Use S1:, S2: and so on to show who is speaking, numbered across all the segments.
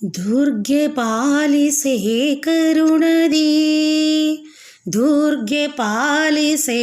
S1: ದುರ್ಗೆ ಪಾಲಿಸೆ ಕರುಣದಿ ದುರ್ಗೆ ಪಾಲಿಸೆ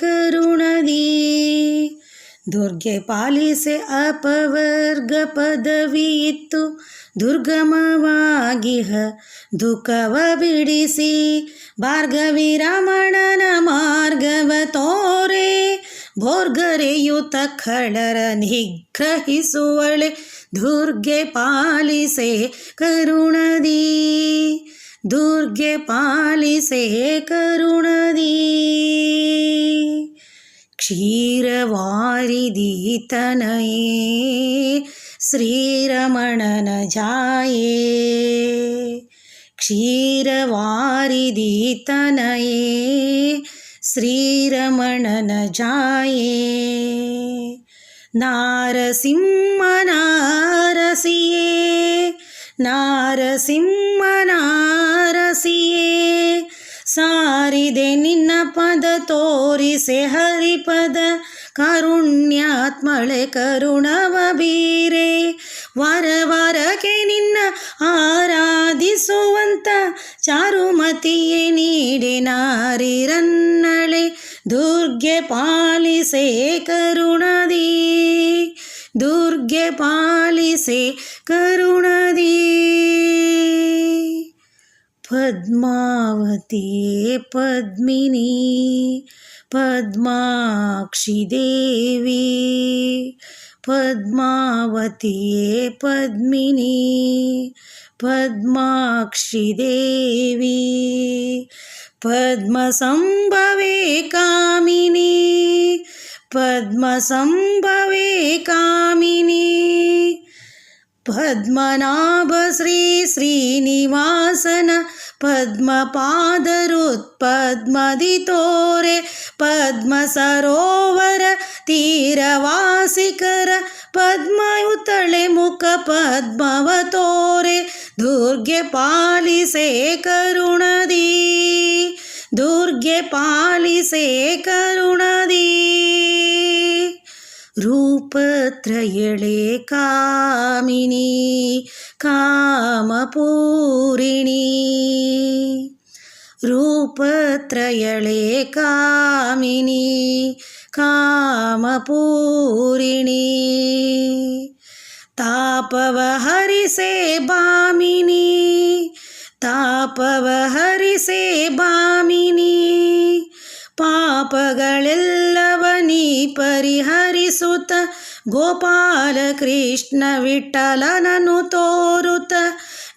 S1: ಕರುಣದಿ ದುರ್ಗೆ ಪಾಲಿಸೆ ಅಪವರ್ಗ ಪದವಿ ಇತ್ತು ದುರ್ಗಮವಾಗಿಹ ದುಃಖವ ಬಿಡಿಸಿ ಭಾರ್ಗವಿ ರಮಣನ ಮಾರ್ಗವ ತೋರೆ ಭೋರ್ಗರೆಯುತ ಖಳರ ನಿಗ್ರಹಿಸುವಳೆ दुर्गे पालिसे करुणदी। दुर्गे पालिसे करुणदी। क्षीर श्रीरमणन जाये। क्षीर श्रीरमणन जाये। नारसिंहना ಜಾಯೇ ನಾರಸಿಂಹ ನಾರಸಿಯೇ, ಸಾರಿದೆ ನಿನ್ನ ಪದ ತೋರಿಸೆ ಹರಿಪದ ಕರುಣ್ಯಾತ್ಮಳೆ ಕರುಣವ ಬೀರೆ. ವರ ವರಕ್ಕೆ ನಿನ್ನ ಆರಾಧಿಸುವಂತ ಚಾರುಮತಿಯೇ ನೀಡಿ ನಾರಿರನ್ನಳೆ, ದುರ್ಗೆ ಪಾಲಿಸೆ ಕರುಣದಿ पालिसे करुणदी। पद्मावती पद्मिनी पद्माक्षीदेवी पद्मावती पद्मिनी पद्माक्षी देवी पद्मसंभवे कामिनी पद्मसम्भवे कामिनी पद्मनाभश्रीश्रीनिवासन पद्मपादरुत्पद्मदितोरे पद्मसरोवर तीरवासिकर पद्मयुतले मुखपद्मवतोरे दुर्गे पालिसे करुणदी दुर्गे पालिसे करुणदी त्रयळे कामिनी कामपूरिणी। रूपत्रयळे कामिनी कामपूरिणी। तापवहरिसे भामिनी तापवहरिसे भामिनी ಪಾಪಗಳೆಲ್ಲವ ನೀ ಪರಿಹರಿಸುತ್ತ ಗೋಪಾಲ ಕೃಷ್ಣ ವಿಠಲನನು ತೋರುತ್ತ,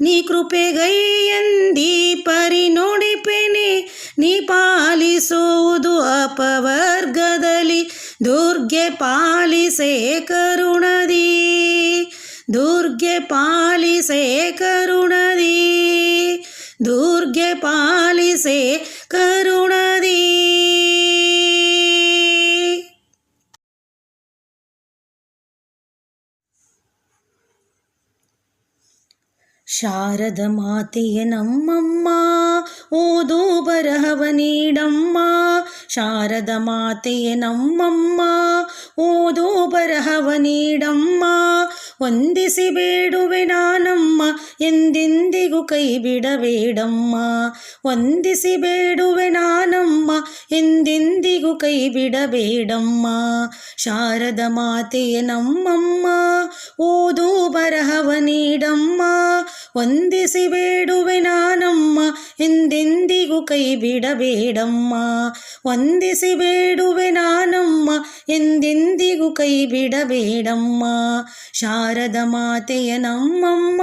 S1: ನೀ ಕೃಪೆಗೈಯಂದಿ ಪರಿ ನುಡಿಪೆನೆ ನೀ ಪಾಲಿಸುವುದು ಅಪವರ್ಗದಲ್ಲಿ, ದುರ್ಗೆ ಪಾಲಿಸೆ ಕರುಣದಿ, ದುರ್ಗೆ ಪಾಲಿಸೆ ಕರುಣದಿ, ದುರ್ಗೆ ಪಾಲಿಸೆ ಶಾರದ ಮಾತೆಯ ನಮ್ಮಮ್ಮ, ಓದೋ ಬರಹವ ನೀಡಮ್ಮ. ಶಾರದ ಮಾತೆಯ ನಮ್ಮಮ್ಮ, ಓದೋ ಬರಹವ ನೀಡಮ್ಮ. ವಂದಿಸಿ ಬೇಡುವೆ ನಾನಮ್ಮ ಎಂದೆಂದಿಗೂ ಕೈ ಬಿಡಬೇಡಮ್ಮ ವಂದಿಸಿ ಬೇಡುವೆ ನಾನಮ್ಮ, ಎಂದೆಂದಿಗೂ ಕೈ ಬಿಡಬೇಡಮ್ಮ ಶಾರದ ಮಾತೆಯ ನಮ್ಮಮ್ಮ, ಓದು ಬರಹವ ನೀಡಮ್ಮ. ವಂದಿಸಿ ಬೇಡುವೆ ನಾನಮ್ಮ, ಎಂದೆಂದಿಗೂ ಕೈ ಬಿಡಬೇಡಮ್ಮ ವಂದಿಸಿ ಬೇಡುವೆ ನಾನಮ್ಮ, ಎಂದೆಂದಿಗೂ ಕೈ ಬಿಡಬೇಡಮ್ಮ ಶಾರದ ಮಾತೆಯ ನಮ್ಮಮ್ಮ.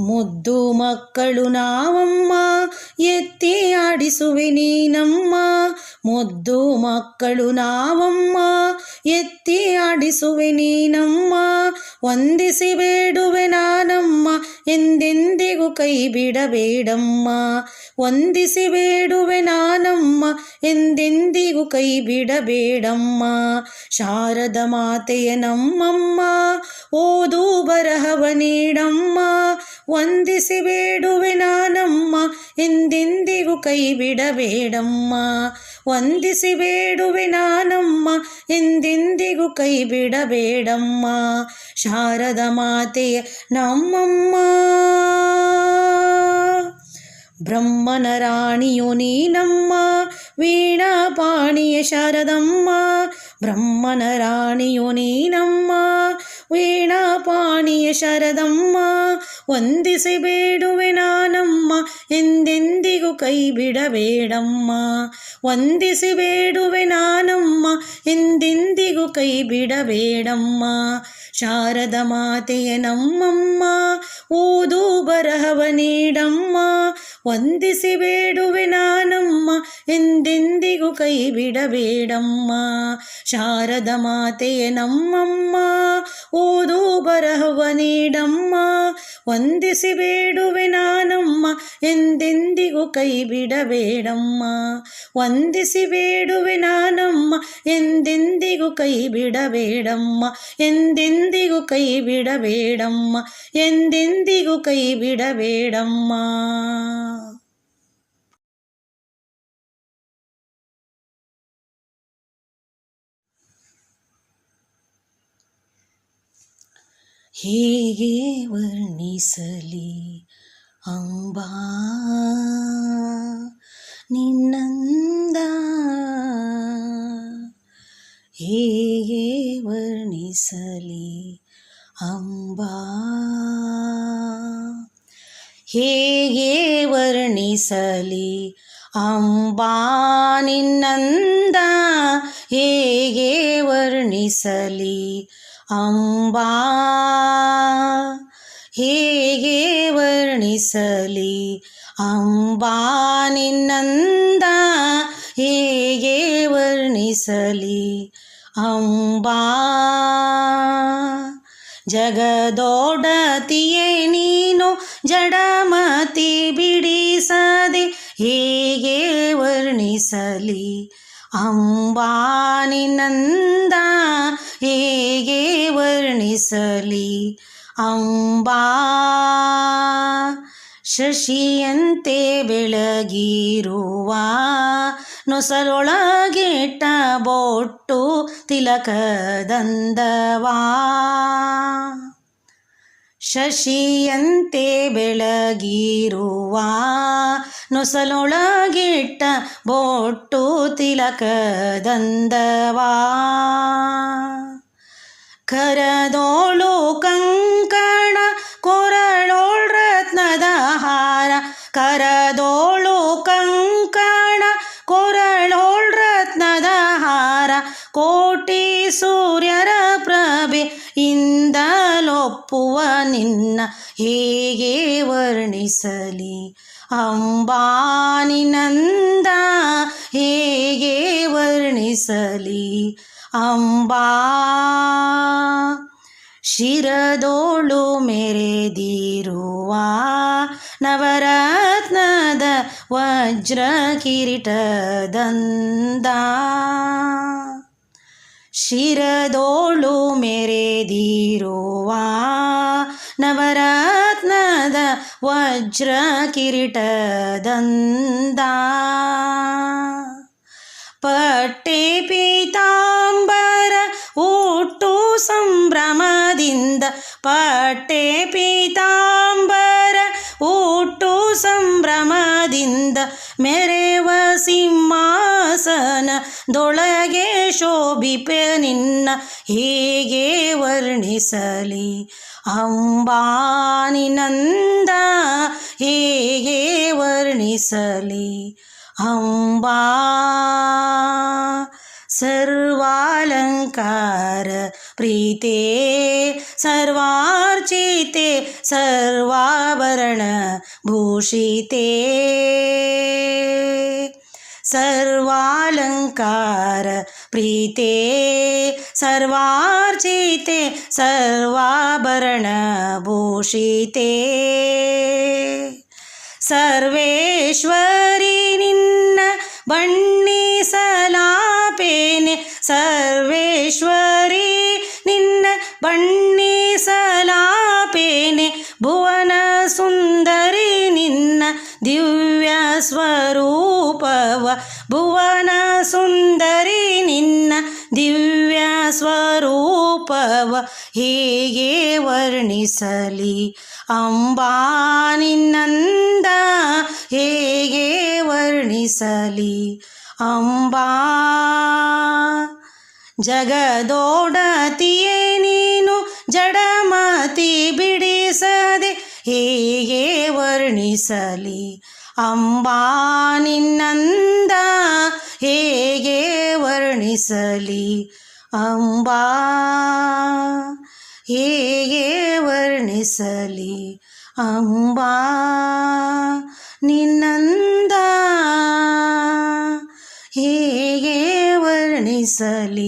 S1: ಮುದ್ದು ಮಕ್ಕಳು ನಾವಮ್ಮ, ಎತ್ತಿ ಆಡಿಸುವೆ ನೀನಮ್ಮ. ಮುದ್ದು ಮಕ್ಕಳು ನಾವಮ್ಮ, ಎತ್ತಿ ಆಡಿಸುವೆ ನೀನಮ್ಮ. ವಂದಿಸಿ ಬೇಡುವೆ ನಾನಮ್ಮ, ಎಂದೆಂದಿಗೂ ಕೈ ಬಿಡಬೇಡಮ್ಮ. ವಂದಿಸಿ ಬೇಡುವೆ ನಾನಮ್ಮ, ಎಂದೆಂದಿಗೂ ಕೈ ಬಿಡಬೇಡಮ್ಮ. ಶಾರದ ಮಾತೆಯ ನಮ್ಮಮ್ಮ, ಓದು ಬರಹವ ನೀಡಮ್ಮ. ವಂದಿಸಿ ಬೇಡುವೆ ನಾನಮ್ಮ, ಎಂದೆಂದಿಗೂ ಕೈ ಬಿಡಬೇಡಮ್ಮ ವಂದಿಸಿ ಬೇಡುವೆ ನಾನಮ್ಮ, ಎಂದೆಂದಿಗೂ ಕೈ ಬಿಡಬೇಡಮ್ಮ ಶಾರದ ಮಾತೆಯ ನಮ್ಮಮ್ಮ. ಬ್ರಹ್ಮನ ರಾಣಿಯು ನೀನಮ್ಮ ವೀಣಾ ಪಾಣಿಯ ಶಾರದಮ್ಮ. ಬ್ರಹ್ಮನ ರಾಣಿಯು ನೀನಮ್ಮ ವೀಣಾ ಪಾಣಿಯ ಶರದಮ್ಮ. ವಂದಿಸಿ ಬೇಡುವೆ ನಾನಮ್ಮ, ಎಂದೆಂದಿಗೂ ಕೈ ಬಿಡಬೇಡಮ್ಮ ವಂದಿಸಿ ಬೇಡುವೆ ನಾನಮ್ಮ, ಎಂದೆಂದಿಗೂ ಕೈ ಬಿಡಬೇಡಮ್ಮ ಶಾರದ ಮಾತೆಯ ನಮ್ಮಮ್ಮ, ಓದು ಬರಹವ ನೀಡಮ್ಮ. ವಂದಿಸಿ ಬೇಡುವೆ ನಾನಮ್ಮ, ಎಂದೆಂದಿಗೂ ಕೈ ಬಿಡಬೇಡಮ್ಮ ಶಾರದ ಮಾತೆಯ ನಮ್ಮಮ್ಮ, ಓದು ಬರಹವ ನೀಡಮ್ಮ. ವಂದಿಸಿ ಬೇಡುವೆ ನಾನಮ್ಮ ಎಂದೆಂದಿಗೂ ಕೈ ಬಿಡಬೇಡಮ್ಮ ವಂದಿಸಿ ಬೇಡುವೆ ನಾನಮ್ಮ ಎಂದೆಂದಿಗೂ ಕೈ ಬಿಡಬೇಡಮ್ಮ ಎಂದೆಂದಿಗೂ ಕೈ ಬಿಡಬೇಡಮ್ಮ ಎಂದೆಂದಿಗೂ ಕೈ ಬಿಡಬೇಡಮ್ಮ ಹೇಗೆ ವರ್ಣಿಸಲಿ. ಅಂಬಾ ನಿನ್ನಂದ. ಹೇಗೆ ವರ್ಣಿಸಲಿ. ಅಂಬಾ ಹೇಗೆ ವರ್ಣಿಸಲಿ. ಅಂಬಾ ನಿನ್ನಂದ. ಹೇಗೆ ವರ್ಣಿಸಲಿ. ಅಂಬಾ. ಹೇಗೆ ವರ್ಣಿಸಲಿ ಅಂಬಾ ನಿನ್ನಂದ. ಹೇಗೆ ವರ್ಣಿಸಲಿ ಅಂಬಾ. ಜಗದೋಡತಿಯೇ ನೀನು ಜಡಮತಿ ಬಿಡಿಸದೆ ಹೇಗೆ ವರ್ಣಿಸಲಿ ಅಂಬಾನಿನಂದ ಹೇಗೆ ವರ್ಣಿಸಲಿ? ಅಂಬಾ ಶಶಿಯಂತೆ ಬೆಳಗಿರುವ ನೊಸರೊಳಗಿಟ್ಟ ಬೊಟ್ಟು ತಿಲಕದಂದವಾ. ಶಶಿಯಂತೆ ಬೆಳಗಿರುವ ನೊಸಲೊಳಗಿಟ್ಟ ಬೊಟ್ಟು ತಿಲಕದಂದವಾ. ಕರದೋಳು ಕಂಕಣ ಕೊರಳೋಳ್ ರತ್ನದ ಹಾರ. ಕರದೋಳು ಕಂಕಣ ಕೊರಳೋಳ್ ರತ್ನದ ಹಾರ. ಕೋಟಿ ಪ್ರಭೆ ಇಂದಲೊಪ್ಪುವ ನಿನ್ನ ಹೇಗೆ ವರ್ಣಿಸಲಿ? ಅಂಬಾನಿನಂದ ಹೇಗೆ ವರ್ಣಿಸಲಿ? ಅಂಬಾ ಶಿರದೋಳು ಮೆರೆದಿರುವ ನವರತ್ನದ ವಜ್ರ ಕಿರೀಟದಂದ ಶಿರದೋಳು ಮೆರೆದಿರುವ, ನವರತ್ನದ ವಜ್ರ ಕಿರೀಟದಂದ ಪಟ್ಟೆ ಪೀತಾಂಬರ ಊಟು ಸಂಭ್ರಮದಿಂದ, ಪಟ್ಟೆ ಪೀತಾಂಬರ ಹುಟ್ಟು ಸಂಭ್ರಮದಿಂದ, ಮೆರೆವ ಸಿಂಹಾಸನದೊಳಗೆ ಶೋಭಿಪೆ ನಿನ್ನ ಹೀಗೆ ವರ್ಣಿಸಲಿ. ಅಂಬಾನಿನಂದ ಹೀಗೆ ವರ್ಣಿಸಲಿ. ಅಂಬಾ ಸರ್ವಾಲಂಕಾರ ಪ್ರೀತೆ ಸರ್ವಾರ್ಚಿತೆ ಸರ್ವಾಭರಣ ಭೂಷಿತೆ. ಸರ್ವಾಲಂಕಾರ प्रीते सर्वार्चिते सर्वाभरणभूषिते। सर्वेश्वरि निन्न बण् ದಿವ್ಯ ಸ್ವರೂಪವ ಹೇಗೆ ವರ್ಣಿಸಲಿ. ಅಂಬಾ ನಿನ್ನಂದ ಹೇಗೆ ವರ್ಣಿಸಲಿ. ಅಂಬಾ ಜಗದೋಡತಿಯೇ ನೀನು ಜಡಮತಿ ಬಿಡಿಸದೆ ಹೇಗೆ ವರ್ಣಿಸಲಿ. ಅಂಬಾ ನಿನ್ನಂದ ಹೇಗೆ ವರ್ಣಿಸಲಿ ಅಂಬಾ? ಹೇಗೆ ವರ್ಣಿಸಲಿ ಅಂಬಾ? ನಿನ್ನಂದ ಹೇಗೆ ವರ್ಣಿಸಲಿ